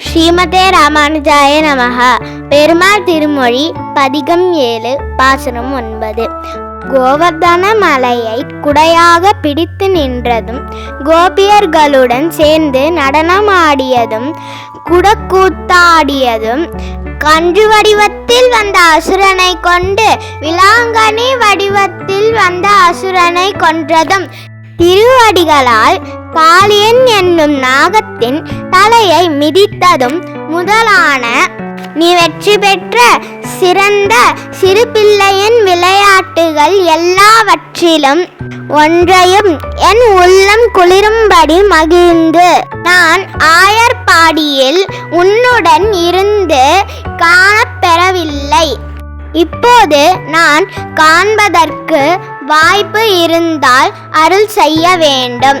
ஸ்ரீமதே ராமானுஜாய நமக பெருமாள் திருமொழி பதிகம் ஏழு பாசனம் ஒன்பது. கோவர்தன மலையை குடையாக பிடித்து நின்றதும் கோபியர்களுடன் சேர்ந்து நடனமாடியதும் குடக்கூத்தாடியதும் கன்று வடிவத்தில் வந்த அசுரனை கொண்டு விலாங்கனி வடிவத்தில் வந்த அசுரனை கொன்றதும் திருவடிகளால் காளியன் என்னும் நாகத்தின் தலையை மிதித்ததும் முதலான நீ வெற்றி பெற்ற சிறந்த சிறு பிள்ளையின் விளையாட்டுகள் எல்லாவற்றிலும் ஒன்றையும் என் உள்ளம் குளிரும்படி மகிழ்ந்து நான் ஆயர்பாடியில் உன்னுடன் இருந்து காணப்பெறவில்லை. இப்போது நான் காண்பதற்கு வாய்ப்பு இருந்தால் அருள் செய்ய வேண்டும்.